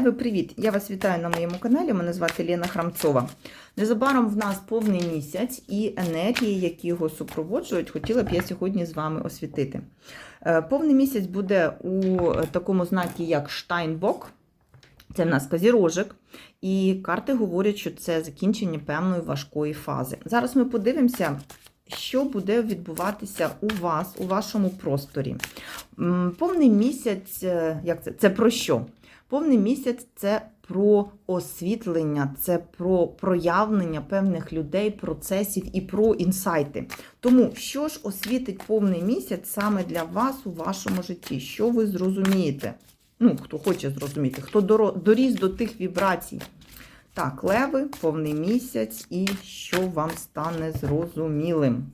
Ви привіт! Я вас вітаю на моєму каналі. Мене звати Лена Храмцова. Незабаром в нас повний місяць і енергії, які його супроводжують, хотіла б я сьогодні з вами освітити. Е, Повний місяць буде у такому знакі, як Штайнбок. Це в нас казірожик. І карти говорять, що це закінчення певної важкої фази. Зараз ми подивимося, що буде відбуватися у вас, у вашому просторі. Повний місяць, е, як це? Це про що? Повний місяць це про освітлення, це про проявлення певних людей, процесів і про інсайти. Тому що ж освітить повний місяць саме для вас у вашому житті? Що ви зрозумієте? Ну, хто хоче зрозуміти, хто доріс до тих вібрацій. Так, леви, повний місяць, і що вам стане зрозумілим?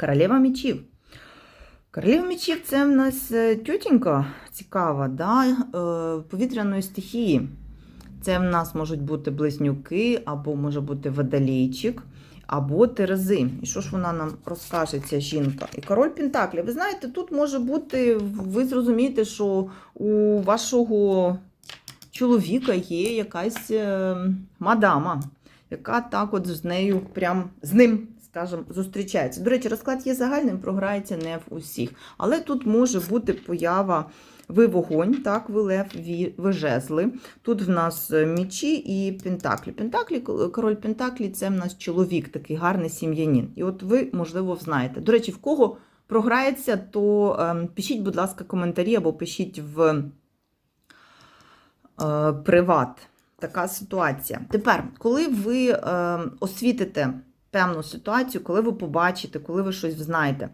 Королева мечів. Королева мечів це в нас е, тютінька цікава, да? е, повітряної стихії. Це в нас можуть бути близнюки, або може бути водолійчик, або терези. І що ж вона нам розкаже, ця жінка? І король Пентаклі. Ви знаєте, тут може бути, ви зрозумієте, що у вашого чоловіка є якась е, мадама, яка так от з нею, прям з ним, скажімо, зустрічається. До речі, розклад є загальним, програється не в усіх. Але тут може бути поява. Ви вогонь, так, ви лев, ви жезли. Тут в нас е, мічі і пентаклі. Пентаклі, король Пентаклі це в нас чоловік, такий гарний сім'янин. І от ви, можливо, знаєте. До речі, в кого програється, то ем, пишіть, будь ласка, коментарі або пишіть в е, приват. Така ситуація. Тепер, коли ви е, освітите певну ситуацію, коли ви побачите, коли ви щось знаєте,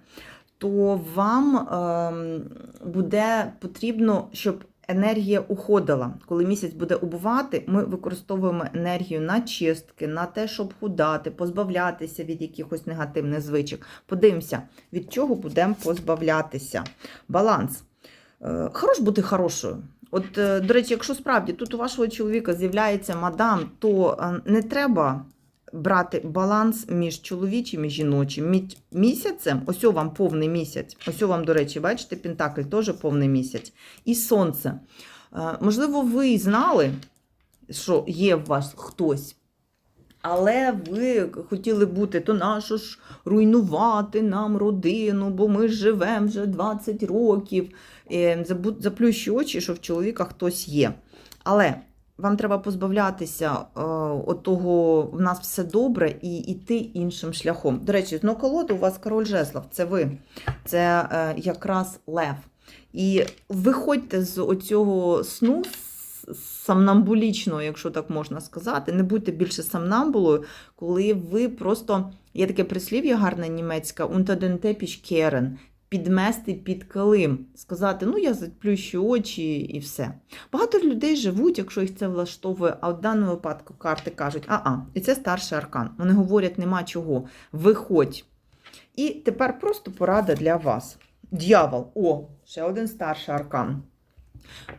то вам е, буде потрібно, щоб енергія уходила. Коли місяць буде убувати, ми використовуємо енергію на чистки, на те, щоб худати, позбавлятися від якихось негативних звичок. Подивимося, від чого будемо позбавлятися. Баланс. Е, Хорош бути хорошою. От, е, до речі, якщо справді тут у вашого чоловіка з'являється мадам, то е, не треба брати баланс між чоловічим і жіночим. Місяцем, ось вам повний місяць. Ось вам, до речі, бачите, Пентакль теж повний місяць. І сонце. Е, Можливо, ви знали, що є в вас хтось. Але ви хотіли бути, то нащо ж руйнувати нам родину, бо ми живемо вже 20 років. Е, Заплющу очі, що в чоловіка хтось є. Але вам треба позбавлятися е, от того, в нас все добре, і йти іншим шляхом. До речі, знову колода у вас король жезлов, це ви, це е, якраз лев. І виходьте з оцього сну самнамбулічного, якщо так можна сказати. Не будьте більше самнамбулою, коли ви просто є таке прислів'я гарне німецьке «unter den Teppich kehren», підмести під килим, сказати, ну я заплющу очі і все. Багато людей живуть, якщо їх це влаштовує, а в даному випадку карти кажуть, а-а, і це старший аркан. Вони говорять, нема чого, виходь. І тепер просто порада для вас. Д'явол, о, ще один старший аркан.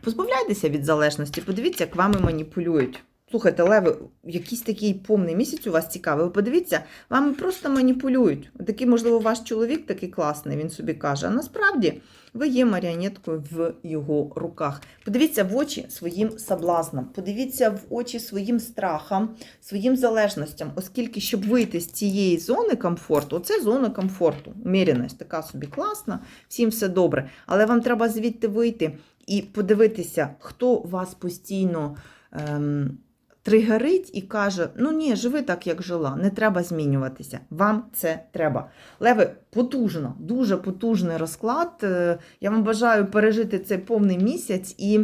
Позбавляйтеся від залежності, подивіться, як вами маніпулюють. Слухайте, Леви, якийсь такий повний місяць у вас цікавий. Ви подивіться, вами просто маніпулюють. Такий, можливо, ваш чоловік такий класний, він собі каже. А насправді ви є маріонеткою в його руках. Подивіться в очі своїм соблазнам, подивіться в очі своїм страхам, своїм залежностям, оскільки, щоб вийти з цієї зони комфорту, це зона комфорту. Уміреність така собі класна, всім все добре. Але вам треба звідти вийти і подивитися, хто вас постійно. Ем, Тригерить і каже: ну ні, живи так, як жила, не треба змінюватися. Вам це треба. Леви, потужно, дуже потужний розклад. Е, Я вам бажаю пережити цей повний місяць і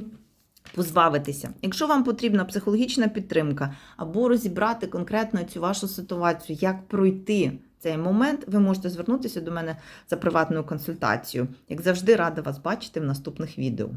позбавитися. Якщо вам потрібна психологічна підтримка або розібрати конкретно цю вашу ситуацію, як пройти цей момент, ви можете звернутися до мене за приватною консультацією. Як завжди, рада вас бачити в наступних відео.